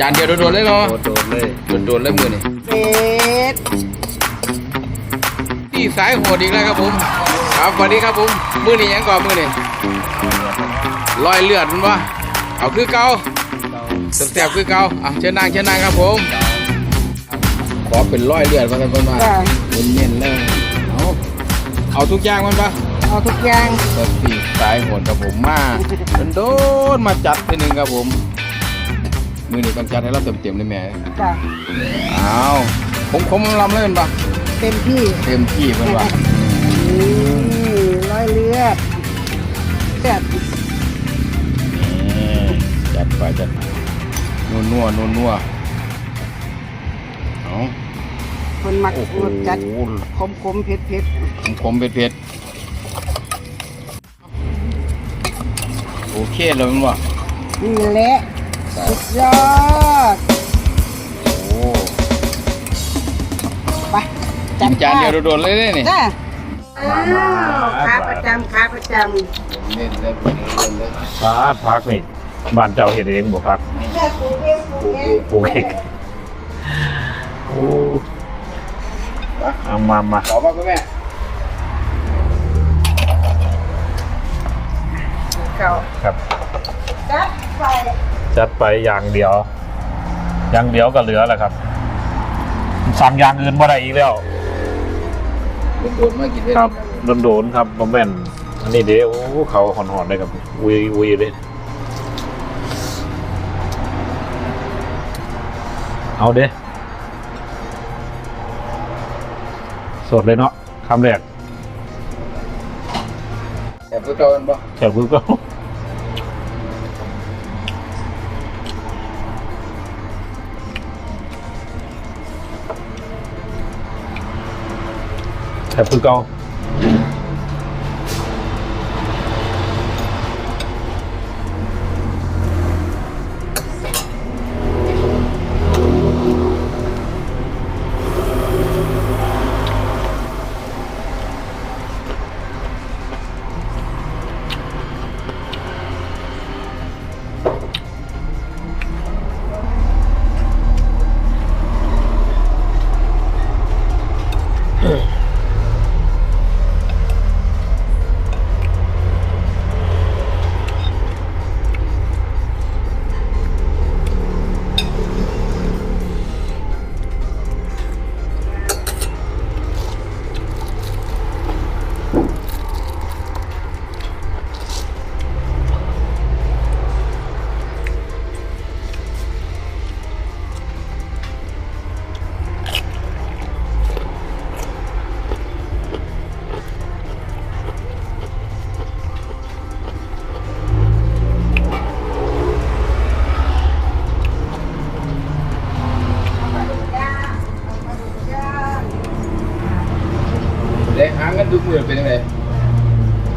จานเดียวโดดๆเลยเนาะโดดๆเลยโดดๆเลยมือนี่เป็ดที่สายโหดอีกแล้วครับผม ครับสวัสดีครับผม มือนี่ยังก่อนมือนี่ลอยเลือดมันวะเอาคือเก่าแสบๆคือเก่าอะเชิญนางเชิญนางครับผม ขอเป็นร้อยเลือดมาสักคนมาจ้ะเน้นๆเลยเอาเอาทุกอย่างมันปะเอาทุกอย่างเปิดปีกสายโหดกับผมมาเป็นโดนมาจัดทีหนึ่งครับผม มือนี่ต้องจัดให้เราเต็มๆเลยแม่จ้ะเอาผมผมลำเลยมันปะเต็มที่เต็มที่มันปะนี่ร้อยเลือดเลือดนี่จัดไปจัดไปนัวนัวนัวนัวเอาคนมักโอ้โหรสจัดขมขมๆเผ็ดเผ็ดผมขมเผ็ดเผ็ดโอเคเลยมันวะๆนี่แหละ สุดยอด โอ้ไปกินจานเดียวโดดๆเลยเนี่ยจ้ะอ้าวขาประจำขาประจเล่นเลยเล่นเลยฟ้าพักนี่บ้านเจ้าเห็ดเองบ่ครับำไม่ใช่ปูเองปูเองปลูกเองโอ้เอามามาขอมาคุณแม่เก่าครับ จัดไป จัดไปอย่างเดียว อย่างเดียวก็เหลือแหละครับ สั่งอย่างอื่นบ่ได้อีกแล้วโดดๆมากินเลยครับโดนๆครับบ่แม่นอันนี้เด้โอ้เขาหอนๆได้ครับอุยอุยเลยเอาเด้สดเลยเนาะคำแรกแต่พวกเราเป็นปะแค่ปุ๊บก็แค่ปุ๊บ ก็เด็กหางกันดูมือเป็นยังไง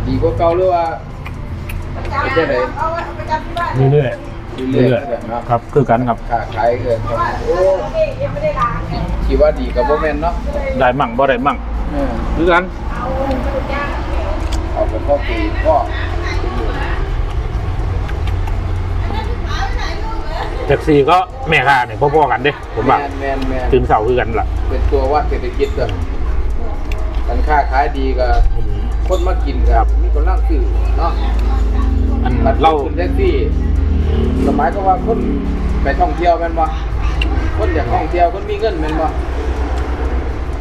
ดีกว่าเก่าหรือว่าเป็นจังได๋เอาไว้เอาไปจำที่บ้านเรื่อยเรื่ๆเรื่ออยยๆเนาะๆครับคือกันครับค้าขายเกินครับโอ้ยังไม่ได้ล้างเนี่ยคิดว่าดีกับโมเมนเนาะได้มั่งบ่ได้มั่งเออคือกันเอาไปพ่อปีพ่อแท็กซี่ก็แม่ค้าเนี่ยพ่อๆกันเด้ผมแมว่านแมนแมนตื่นเสาคือกันล่ะ เป็นตัววัดเศรษฐกิจด้วย การค้าขายดีก็คนมากินครับมีกำลังซื้อเนาะอันบัดเราขึ้นแท็กซี่สมัยก็ว่าคนไปท่องเที่ยวแม่นบ่คนอยากท่องเที่ยวคนมีเงินแม่นบ่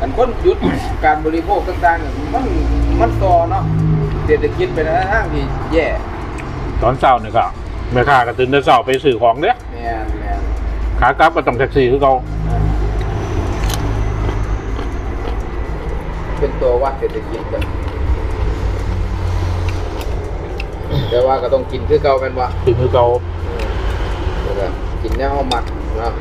อันคนหยุด การบริโภคต่างๆเนี่ยมันมันต่อเนาะเศรษฐกิจเป็นทางที่แย่ตอนเช้าเนี่ยก็แม่ค้าก็ตื่นแต่เช้าไปซื้อของเด้แม่นแม่นขากลับก็ต้องแท็กซี่คือเขาเป็นตัววัดเศรษฐกิจกันแต่ว่าก็ต้องกินคือเก่าแม่นบ่ถึงคือเขาแล้วก็กินแนวเฮามักเนาะ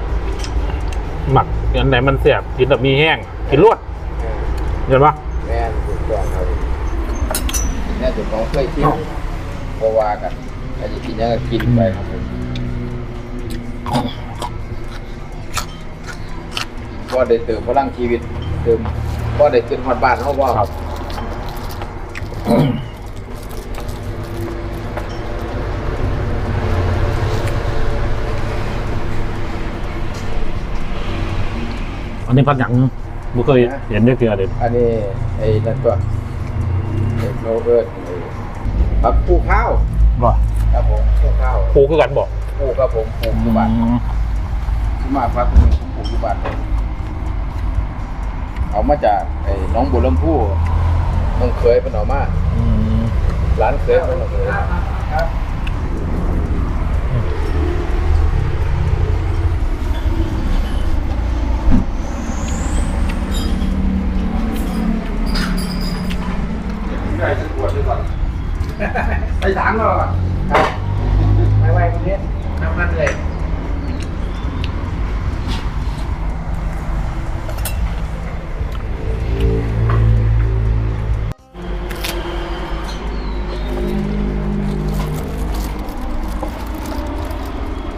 หมักอันไหนมันเสียบกินแบบมีแห้ง กินรวดเออเห็นปะแม่นถูกต้องครับเนี่ยเจ้าของเคยชิมเพราะว่ากันถ้าจะกินยังก็กินไปครับผมก็ได้เติมพลังชีวิตเติม ก็ได้ขึ้นฮอดบ้านเฮาบ่ครับ อันนี้พักหยังบ่เคยเห็นได้เกลือเด็ดอันนี้ไอ้นั่นตัวไอ้โนเอิร์ดไอ้ผักผู้ข้าวบ่ครับผมผู้ข้าวปูคือกันบอกผู้ครับผมปลูกอยู่บ้านที่มาพักผมปลูกอยู่บ้านเลย เอามาจากไอ้หน้องบัวลำพูต้องเคยเป็นเอามาอืมร้านเคยเป็นเอาเคย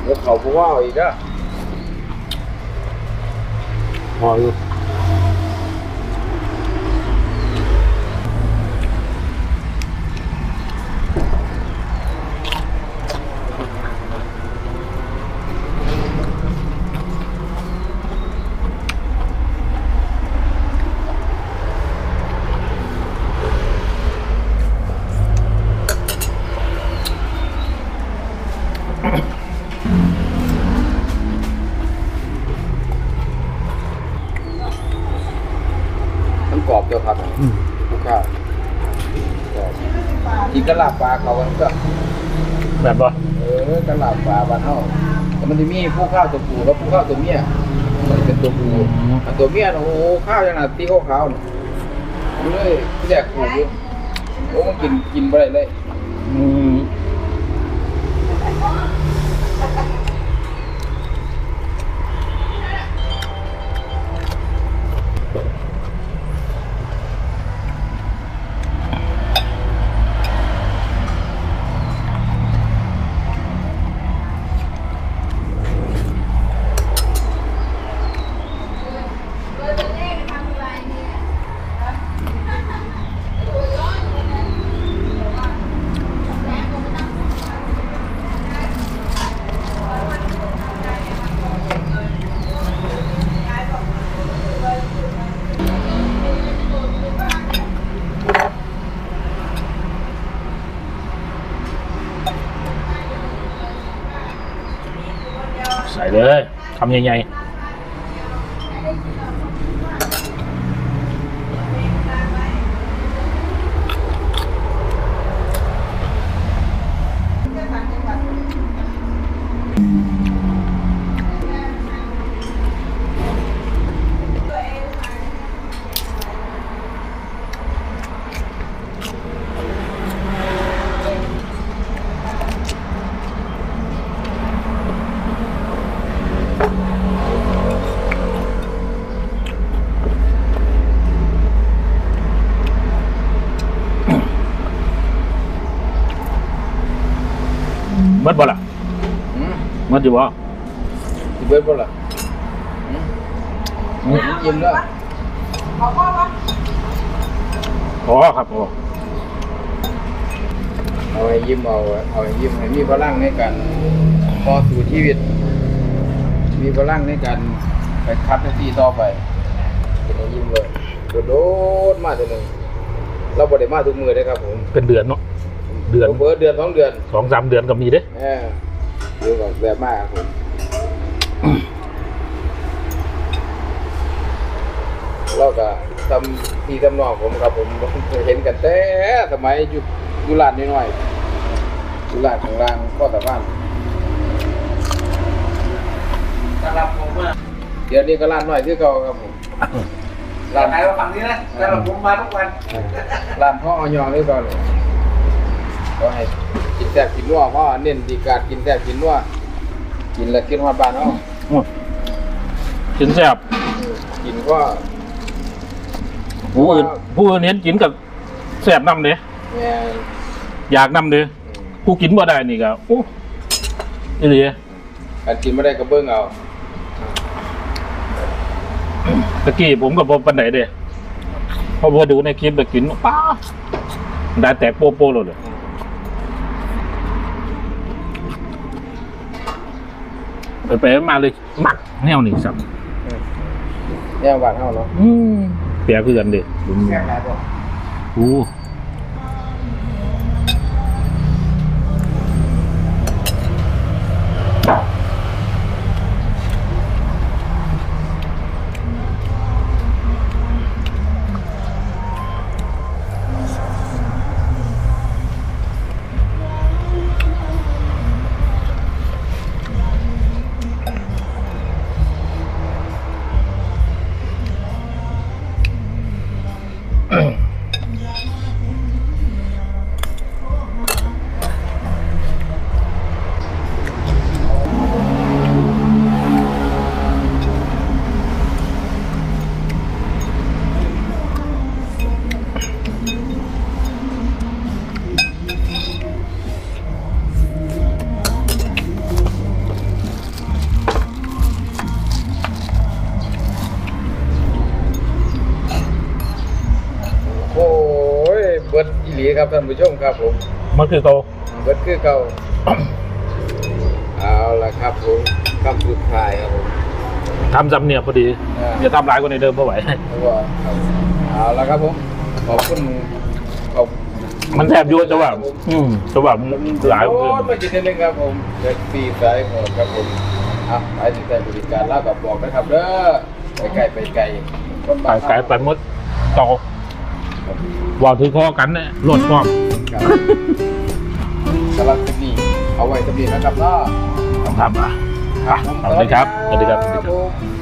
แล้วเขาพูดว่าอีกอะพออยู่ ก็แบบบ่เออกระลาบปลาบ้านเฮาแต่มันจะมีผู้ข้าวตัวผู้กับผู้ข้าวตัวเมียมันเป็นตัวผู้อันตัวเมียน่ะโอ้โหข้าวขนางน่ะตีขาวๆน่มันเลยแดกผูอยู่โอ้มันกินกินบ่ได้เลยอืมใส่ เลย อยู่บ่สิเบิดบ่ล่ะอืมอืมยิ้มแล้วอ๋อครับอ๋อเอาให้ยิ้มเอาเอาให้ยิ้มให้มีพลังในการต่อสู้ชีวิต มีพลังในการไปคัดหน้าที่ต่อไปเป็นให้ยิ้มเลยโดดๆมาตัวหนึงเราบ่ได้มาทุกมือเลยครับผมเป็นเดือนเนาะเดือนเบิดเดือนสองเดือนสองสามเดือนก็มีเด้ เออ เดี๋ยวกับแบบมากครับผมเราก็ทำที่ทำนองผมครับผมผมเคยเห็นกันแต่สมัยอยู่อยู่ร้านน้อยๆอยู่ร้านข้างล่างก็ตะพานสำหรับผมอะเดี๋ยวนี้ก็ร้านน้อยที่เก่าครับผมร้านขายมาฝั่งนี้นะสำหรับผมมาทุกวันร้านพ่อออยองที่เก่าเลยก็ให้ กินแซ่บกินนัวพ่อเน้นดีการกินแซ่บกินนัวกินแล้วกินฮอดบ้านเนาะโอ้กินแซ่บกินก็ผู้อื่นผู้อื่นเห็นกินกับแซ่บนำเด้แม่อยากนำเด้ผู้กินบ่ได้นี่ก็โอ้อีหลีการกินไม่ได้ก็เบิ้งเอาตะกี้ผมกับผมปันไหนเด้พอพอดูในคลิปแบบกินป้าได้แตกโปโปเลย ไปไปมาเลยหมักแนวนี้สับแนวบ้านเฮาเนาะอืมเปียกคือกันดิอืมแซ่บหลายบ่อู้ บิดอีหลีครับท่านผู้ชมครับผมมันคือโตเบิดคือเก่า เอาละครับผมคำสุดท้ายครับผมทำจำเนียบพอดีอ่าอย่าทำร้ายกว่าในเดิมเพราะไหวเพราะว่าครับเอาละครับผมขอบคุณขอบมันแทบอยุ่จะว่าอืมจะว่ามันหลายโอ้เกินยมาจิตนึงครับผมเด็กปีสายหมดครับผมอะไปที่ใจบริการแล้วกับบอกนะครับเด้อไปไกลไปไกลคนไปบ้านไกลไปหมดต่อ ว่าถือคอกันเนี่ยรถความครับสำหรับคลิปนี้เอาไว้สำหรับนะครับเนาะทำอะครับผมสวัสดีครับสวัสดีครับสวัสดีครับผม